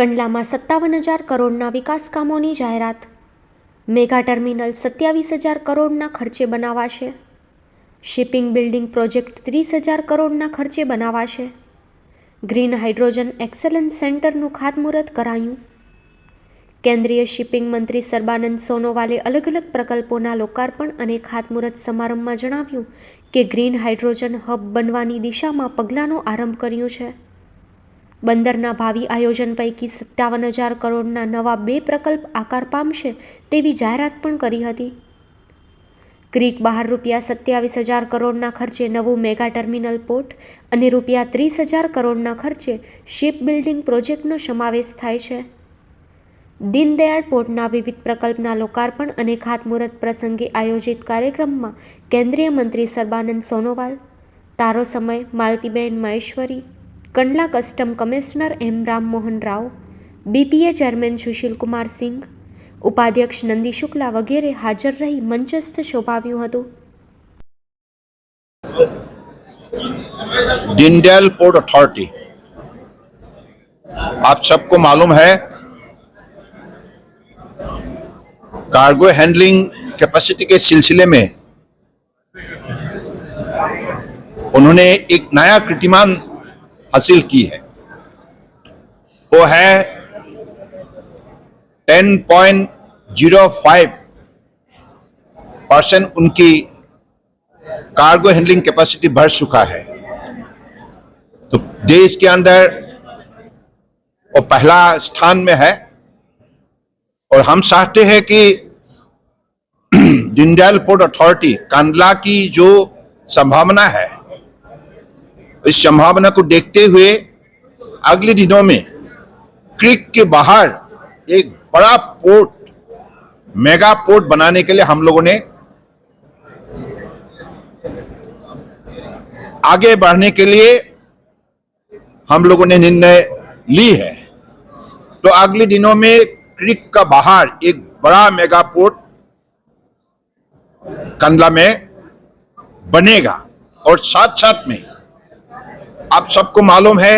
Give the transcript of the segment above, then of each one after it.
કંડલામાં સત્તાવન હજાર કરોડના વિકાસ કામોની જાહેરાત. મેગા ટર્મિનલ સત્યાવીસ હજાર કરોડના ખર્ચે બનાવાશે. શિપિંગ બિલ્ડિંગ પ્રોજેક્ટ ત્રીસ હજાર કરોડના ખર્ચે બનાવાશે. ગ્રીન હાઇડ્રોજન એક્સલન્સ સેન્ટરનું ખાતમુહૂર્ત કરાયું. કેન્દ્રીય શિપિંગ મંત્રી સર્બાનંદ સોનોવાલે અલગ અલગ પ્રકલ્પોના લોકાર્પણ અને ખાતમુહૂર્ત સમારંભમાં જણાવ્યું કે ગ્રીન હાઇડ્રોજન હબ બનવાની દિશામાં પગલાંનો આરંભ કર્યો છે. બંદરના ભાવિ આયોજન પૈકી સત્તાવન હજાર કરોડના નવા બે પ્રકલ્પ આકાર પામશે તેવી જાહેરાત પણ કરી હતી. ગ્રીક બહાર રૂપિયા સત્યાવીસ હજાર કરોડના ખર્ચે નવું મેગા ટર્મિનલ પોર્ટ અને રૂપિયા ત્રીસ હજાર કરોડના ખર્ચે શિપ બિલ્ડિંગ પ્રોજેક્ટનો સમાવેશ થાય છે. દીનદયાળ પોર્ટના વિવિધ પ્રકલ્પના લોકાર્પણ અને ખાતમુહૂર્ત પ્રસંગે આયોજિત કાર્યક્રમમાં કેન્દ્રીય મંત્રી સર્બાનંદ સોનોવાલ, તારો સમય, Maltiben Maheshwari Kandla custom commissioner M Rammohan Rao BPA chairman Sushil Kumar Singh ઉપાધ્યક્ષ નંદી શુક્લા વગેરે હાજર રહી મંચસ્થ શોભાવ્યું હતું दीनदयाल पोर्ट अथॉरिटी आप सबको मालूम है कार्गो हैंडलिंग कैपेसिटी के सिलसिले में उन्होंने एक नया कीर्तिमान हासिल की है। वो है 10.05 परसेंट उनकी कार्गो हैंडलिंग कैपेसिटी बढ़ चुका है। तो देश के अंदर वो पहला स्थान में है और हम चाहते हैं कि दीनदयाल पोर्ट अथॉरिटी कांडला की जो संभावना है इस संभावना को देखते हुए अगले दिनों में क्रिक के बाहर एक बड़ा पोर्ट, मेगा पोर्ट बनाने के लिए हम लोगों ने आगे बढ़ने के लिए हम लोगों ने निर्णय ली है। तो अगले दिनों में क्रिक का बाहर एक बड़ा मेगा पोर्ट कंडला में बनेगा और साथ साथ में आप सबको मालूम है,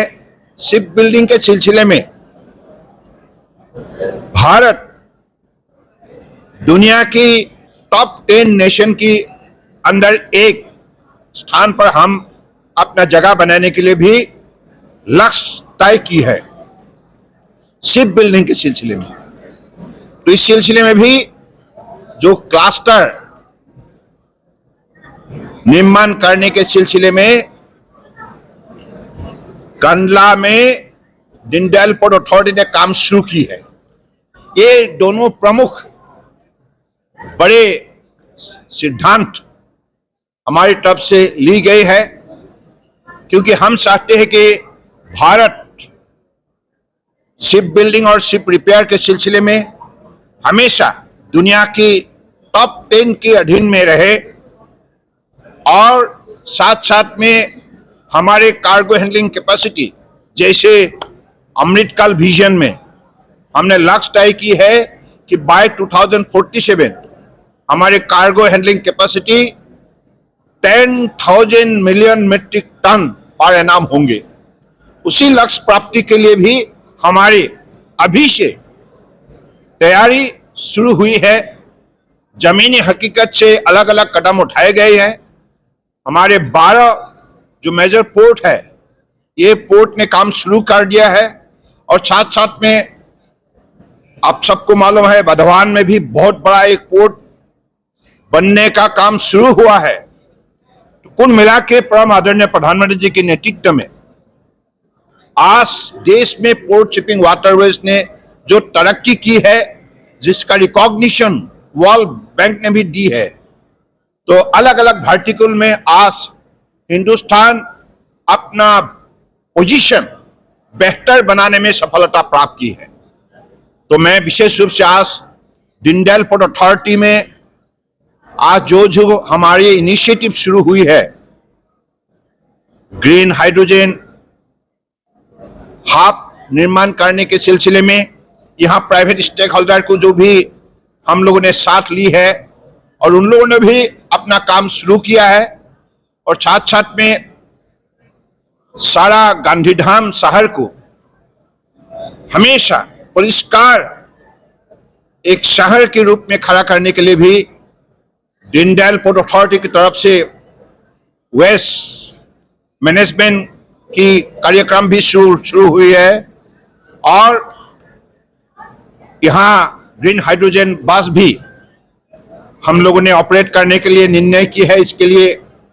शिप बिल्डिंग के सिलसिले में भारत दुनिया की टॉप टेन नेशन की अंदर एक स्थान पर हम अपना जगह बनाने के लिए भी लक्ष्य तय की है शिप बिल्डिंग के सिलसिले में। तो इस सिलसिले में भी जो क्लस्टर निर्माण करने के सिलसिले में कंडला में दीनदयाल पोर्ट अथॉरिटी ने काम शुरू की है। ये दोनों प्रमुख बड़े सिद्धांत हमारी तरफ़ से ली गई है, क्योंकि हम चाहते हैं कि भारत शिप बिल्डिंग और शिप रिपेयर के सिलसिले में हमेशा दुनिया की टॉप टेन के अधीन में रहे और साथ साथ में हमारे कार्गो हैंडलिंग कैपेसिटी जैसे अमृतकाल विजन में हमने लक्ष्य तय की है कि बाय 2047 हमारे cargo handling capacity 10,000 million metric ton पर एनाम होंगे। उसी लक्ष्य प्राप्ति के लिए भी हमारे अभी से तैयारी शुरू हुई है। जमीनी हकीकत से अलग अलग कदम उठाए गए हैं। हमारे 12 जो मेजर पोर्ट है, ये पोर्ट ने काम शुरू कर दिया है और साथ साथ में आप सबको मालूम है बधवान में भी बहुत बड़ा एक पोर्ट बनने का काम शुरू हुआ है। तो कुल मिला के परम आदरणीय प्रधानमंत्री जी के नेतृत्व में आज देश में पोर्ट शिपिंग वाटरवेज ने जो तरक्की की है, जिसका रिकॉग्निशन वर्ल्ड बैंक ने भी दी है तो अलग अलग वर्टिकल में आज हिंदुस्तान अपना पोजीशन बेहतर बनाने में सफलता प्राप्त की है। तो मैं विशेष रूप से आज दीनदयाल पोर्ट अथॉरिटी में आज जो जो हमारी इनिशिएटिव शुरू हुई है ग्रीन हाइड्रोजन हाफ़ निर्माण करने के सिलसिले में, यहाँ प्राइवेट स्टेक होल्डर को जो भी हम लोगों ने साथ ली है और उन लोगों ने भी अपना काम शुरू किया है। और साथ साथ में सारा गांधीधाम शहर को हमेशा परिष्कार एक शहर के रूप में खड़ा करने के लिए भी दीनदयाल पोर्ट अथॉरिटी की तरफ़ से वेस्ट मैनेजमेंट की कार्यक्रम भी शुरू शुरू हुई है। और यहाँ ग्रीन हाइड्रोजन बस भी हम लोगों ने ऑपरेट करने के लिए निर्णय की है। इसके लिए